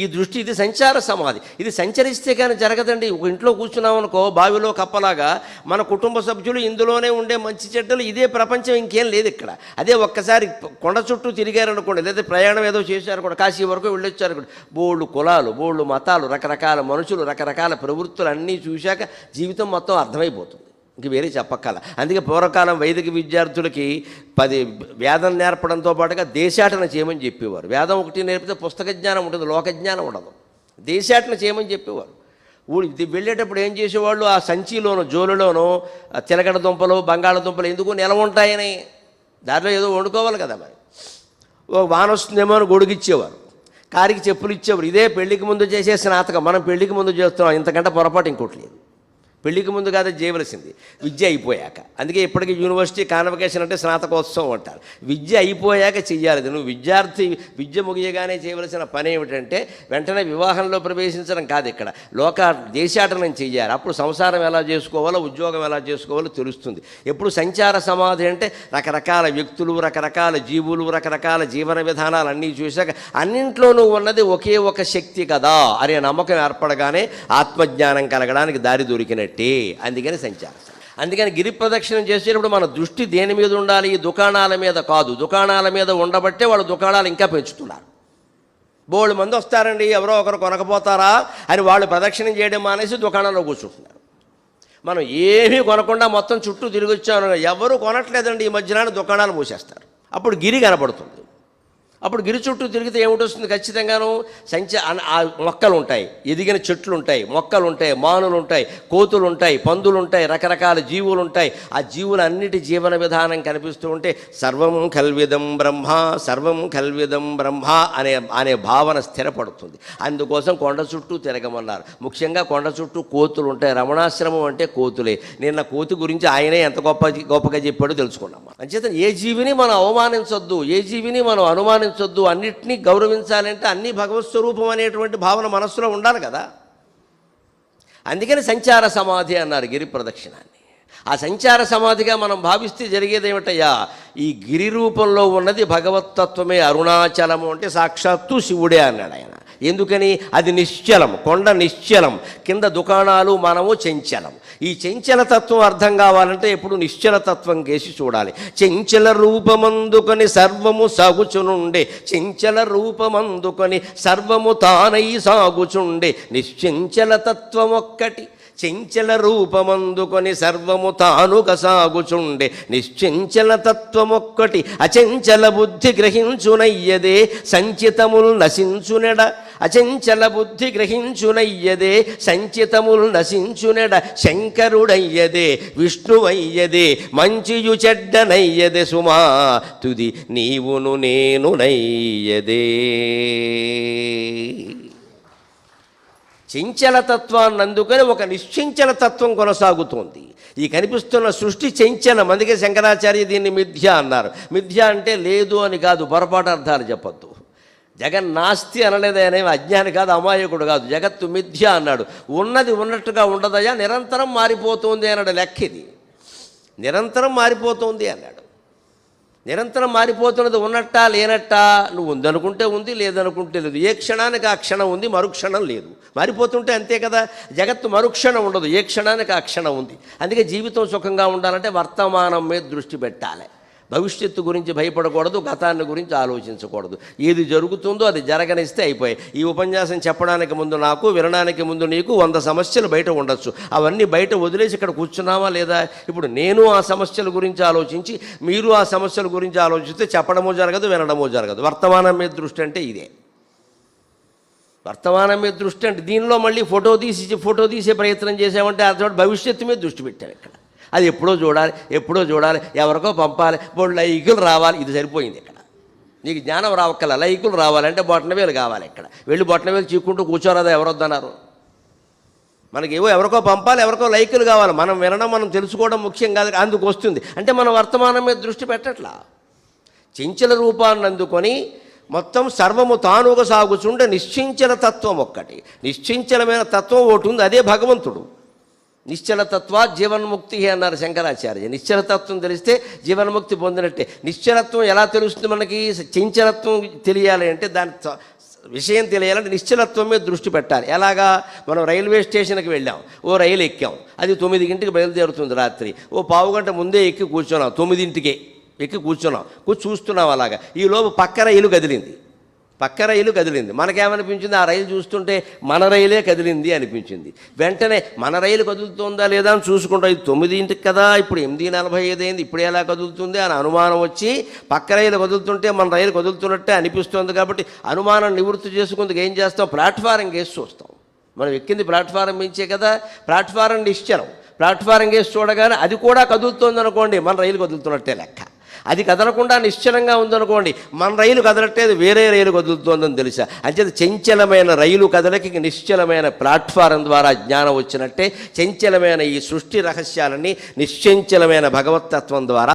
ఈ దృష్టి ఇది సంచార సమాధి. ఇది సంచరిస్తే కానీ జరగదండి. ఒక ఇంట్లో కూర్చున్నాం అనుకో బావిలో కప్పలాగా మన కుటుంబ సభ్యులు ఇందులోనే ఉండే మంచి చెడ్డలు ఇదే ప్రపంచం ఇంకేం లేదు ఇక్కడ. అదే ఒక్కసారి కొండ చుట్టూ తిరిగారనుకోండి లేదా ప్రయాణం ఏదో చేశారనుకోండి కాశీ వరకు వెళ్ళొచ్చారు బోళ్ళు కులాలు బోళ్ళు మతాలు రకరకాల మనుషులు రకరకాల ప్రవృత్తులు అన్నీ చూశాక జీవితం మొత్తం అర్థమైపోతుంది. ఇంక వేరే చెప్పక్కల. అందుకే పూర్వకాలం వైదిక విద్యార్థులకి పది వేదం నేర్పడంతో పాటుగా దేశాటన చేయమని చెప్పేవారు. వేదం ఒకటి నేర్పితే పుస్తక జ్ఞానం ఉంటుంది లోక జ్ఞానం ఉండదు. దేశాటన చేయమని చెప్పేవారు. ఊడి ఇది వెళ్ళేటప్పుడు ఏం చేసేవాళ్ళు? ఆ సంచిలోను జోలులోనూ తిలగడ దుంపలు బంగాళదుంపలు ఎందుకు నిలవ ఉంటాయని. దారిలో ఏదో వండుకోవాలి కదా మరి. ఓ వాన వస్తుందేమో అని గొడుగిచ్చేవారు. కారికి చెప్పులు ఇచ్చేవారు. ఇదే పెళ్ళికి ముందు చేసే స్నాతకం. మనం పెళ్ళికి ముందు చేస్తున్నాం. ఇంతకంటే పొరపాటు ఇంకోటి లేదు. పెళ్ళికి ముందు కాదు చేయవలసింది. విద్య అయిపోయాక. అందుకే ఇప్పటికీ యూనివర్సిటీ కాన్వకేషన్ అంటే స్నాతకోత్సవం అంటారు. విద్య అయిపోయాక చెయ్యాలి. నువ్వు విద్యార్థి విద్య ముగియగానే చేయవలసిన పని ఏమిటంటే వెంటనే వివాహంలో ప్రవేశించడం కాదు ఇక్కడ. లోక దేశాటనం చెయ్యాలి. అప్పుడు సంసారం ఎలా చేసుకోవాలో ఉద్యోగం ఎలా చేసుకోవాలో తెలుస్తుంది. ఎప్పుడు సంచార సమాధి అంటే రకరకాల వ్యక్తులు రకరకాల జీవులు రకరకాల జీవన విధానాలు అన్నీ చూశాక అన్నింట్లోనూ ఉన్నది ఒకే ఒక శక్తి కదా అనే నమ్మకం ఏర్పడగానే ఆత్మజ్ఞానం కలగడానికి దారి దొరికినట్టు. అందుకని సంచారం. అందుకని గిరి ప్రదక్షిణం చేసేటప్పుడు మన దృష్టి దేని మీద ఉండాలి? దుకాణాల మీద కాదు. దుకాణాల మీద ఉండబట్టే వాళ్ళు దుకాణాలు ఇంకా పెంచుతున్నారు. బోళ్ళు మంది వస్తారండి ఎవరో ఒకరు కొనకపోతారా అని వాళ్ళు ప్రదక్షిణం చేయడం మానేసి దుకాణంలో కూర్చుంటున్నారు. మనం ఏమీ కొనకుండా మొత్తం చుట్టూ తిరిగి వచ్చాను ఎవరు కొనట్లేదండి ఈ మధ్యన దుకాణాలు మూసేస్తారు. అప్పుడు గిరి కనపడుతుంది. అప్పుడు గిరి చుట్టూ తిరిగితే ఏమిటొస్తుంది? ఖచ్చితంగాను సంచ ఆ మొక్కలు ఉంటాయి ఎదిగిన చెట్లు ఉంటాయి మొక్కలు ఉంటాయి మానులు ఉంటాయి కోతులు ఉంటాయి పందులు ఉంటాయి రకరకాల జీవులు ఉంటాయి ఆ జీవులన్నిటి జీవన విధానం కనిపిస్తూ ఉంటే సర్వం కల్విదం బ్రహ్మ సర్వం కల్విదం బ్రహ్మ అనే అనే భావన స్థిరపడుతుంది. అందుకోసం కొండ చుట్టూ తిరగమన్నారు. ముఖ్యంగా కొండ చుట్టూ కోతులు ఉంటాయి రమణాశ్రమం అంటే కోతులే. నిన్న కోతి గురించి ఆయనే ఎంత గొప్ప గొప్పగా చెప్పాడో తెలుసుకున్నాం అంచేత ఏ జీవిని మనం అవమానించొద్దు. ఏ జీవిని మనం అనుమానించొద్దు అన్నిటినీ గౌరవించాలంటే అన్ని భగవత్ స్వరూపం అనేటువంటి భావన మనస్సులో ఉండాలి కదా. అందుకని సంచార సమాధి అన్నారు గిరి ప్రదక్షిణాన్ని. ఆ సంచార సమాధిగా మనం భావిస్తే జరిగేది ఏమిటయ్యా? ఈ గిరి రూపంలో ఉన్నది భగవత్తత్వమే అరుణాచలము అంటే సాక్షాత్తు శివుడే అన్నాడు ఆయన. ఎందుకని? అది నిశ్చలం కొండ నిశ్చలం కింద దుకాణాలు మనము చెంచలం. ఈ చెంచల తత్వం అర్థం కావాలంటే ఎప్పుడు నిశ్చల తత్వం కేసి చూడాలి. చెంచల రూపమందుకొని సర్వము సాగుచునుండే. చెంచల రూపమందుకొని సర్వము తానై సాగుచుండే. నిశ్చంచల తత్వం ఒక్కటి. చెంచల రూపమందుకొని సర్వము తాను కసాగుచుండే. నిశ్చంచల తత్వమొక్కటి అచంచల బుద్ధి గ్రహించునయ్యదే. సంచితముల్ నశించునెడ అచంచల బుద్ధి గ్రహించునయ్యదే. సంచితములు నశించునెడ శంకరుడయ్యదే. విష్ణువయ్యదే. మంచియు చెడ్డనయ్యదే సుమా. తుది నీవును నేను నయ్యదే చెంచల తత్వాన్ని అందుకని ఒక నిశ్చంచల తత్వం కొనసాగుతోంది. ఈ కనిపిస్తున్న సృష్టి చెంచలం అందుకే శంకరాచార్య దీన్ని మిథ్య అన్నారు. మిథ్య అంటే లేదు అని కాదు పొరపాటు అర్థాలు చెప్పద్దు. జగన్ నాస్తి అనలేదనే అజ్ఞాని కాదు అమాయకుడు కాదు జగత్తు మిథ్య అన్నాడు. ఉన్నది ఉన్నట్టుగా ఉండదయా నిరంతరం మారిపోతుంది అన్నాడు లెక్క ఇది. నిరంతరం మారిపోతుంది అన్నాడు. నిరంతరం మారిపోతున్నది ఉన్నట్టా లేనట్టా నువ్వు ఉందనుకుంటే ఉంది లేదనుకుంటే లేదు. ఏ క్షణానికి ఆ క్షణం ఉంది మరుక్షణం లేదు. మారిపోతుంటే అంతే కదా. జగత్తు మరుక్షణం ఉండదు ఏ క్షణానికి ఆ క్షణం ఉంది. అందుకే జీవితం సుఖంగా ఉండాలంటే వర్తమానం మీద దృష్టి పెట్టాలి. భవిష్యత్తు గురించి భయపడకూడదు గతాన్ని గురించి ఆలోచించకూడదు. ఏది జరుగుతుందో అది జరగనిస్తే అయిపోయాయి. ఈ ఉపన్యాసం చెప్పడానికి ముందు నాకు వినడానికి ముందు నీకు వంద సమస్యలు బయట ఉండొచ్చు. అవన్నీ బయట వదిలేసి ఇక్కడ కూర్చున్నావా లేదా? ఇప్పుడు నేను ఆ సమస్యల గురించి ఆలోచించి మీరు ఆ సమస్యల గురించి ఆలోచిస్తే చెప్పడమో జరగదు వినడమో జరగదు. వర్తమానం మీద దృష్టి అంటే ఇదే. వర్తమానం మీద దృష్టి అంటే దీనిలో మళ్ళీ ఫోటో తీసి ఫోటో తీసే ప్రయత్నం చేసామంటే అర్థం భవిష్యత్తు మీద దృష్టి పెట్టాను ఇక్కడ. అది ఎప్పుడో చూడాలి ఎప్పుడో చూడాలి ఎవరికో పంపాలి బోళ్ళు లైకులు రావాలి ఇది సరిపోయింది ఇక్కడ. నీకు జ్ఞానం రావక్కల లైకులు రావాలంటే బొట్టనవేలు కావాలి ఇక్కడ. వెళ్ళి బొట్టనవేలు చీక్కుంటూ కూర్చోరాదా ఎవరొద్దన్నారు? మనకి ఏవో ఎవరికో పంపాలి ఎవరికో లైకులు కావాలి. మనం వినడం మనం తెలుసుకోవడం ముఖ్యం కాదు అందుకు వస్తుంది. అంటే మనం వర్తమానం మీద దృష్టి పెట్టట్లా. చెంచల రూపాన్ని అందుకొని మొత్తం సర్వము తానుగా సాగుచుండే నిశ్చించల తత్వం ఒక్కటి. నిశ్చించలమైన తత్వం ఒకటి ఉంది అదే భగవంతుడు. నిశ్చలతత్వ జీవన్ముక్తి అన్నారు శంకరాచార్య. నిశ్చలతత్వం తెలిస్తే జీవన్ముక్తి పొందినట్టే. నిశ్చలత్వం ఎలా తెలుస్తుంది మనకి? చంచలత్వం తెలియాలి అంటే దాని విషయం తెలియాలంటే నిశ్చలత్వం మీద దృష్టి పెట్టాలి. ఎలాగా? మనం రైల్వే స్టేషన్కి వెళ్ళాం. ఓ రైలు ఎక్కాం. అది తొమ్మిదింటికి బయలుదేరుతుంది రాత్రి. ఓ పావు గంట ముందే ఎక్కి కూర్చున్నాం. తొమ్మిదింటికే ఎక్కి కూర్చున్నాం. కూర్చు చూస్తున్నాం అలాగా. ఈ లోపు పక్క రైలు కదిలింది. పక్క రైలు కదిలింది. మనకేమనిపించింది? ఆ రైలు చూస్తుంటే మన రైలే కదిలింది అనిపించింది. వెంటనే మన రైలు కదులుతుందా లేదా అని చూసుకుంటాం ఇది తొమ్మిదింటికి కదా ఇప్పుడు ఎనిమిది నలభై ఐదు అయింది ఇప్పుడు ఎలా కదులుతుంది అని అనుమానం వచ్చి పక్క రైలు కదులుతుంటే మన రైలు కదులుతున్నట్టే అనిపిస్తుంది కాబట్టి అనుమానం నివృత్తి చేసుకుందుకు ఏం చేస్తాం? ప్లాట్ఫారం కేసి చూస్తాం. మనం ఎక్కింది ప్లాట్ఫారం మించే కదా ప్లాట్ఫారం నిశ్చలం. ప్లాట్ఫారం కేసి చూడగానే అది కూడా కదులుతుంది అనుకోండి మన రైలు కదులుతున్నట్టే లెక్క. అది కదలకుండా నిశ్చలంగా ఉందనుకోండి మన రైలు కదలట్టేది వేరే రైలు కదులుతోందని తెలుసా? అంచేత చంచలమైన రైలు కదలకి నిశ్చలమైన ప్లాట్ఫారం ద్వారా జ్ఞానం వచ్చినట్టే చంచలమైన ఈ సృష్టి రహస్యాలని నిశ్చంచలమైన భగవతత్వం ద్వారా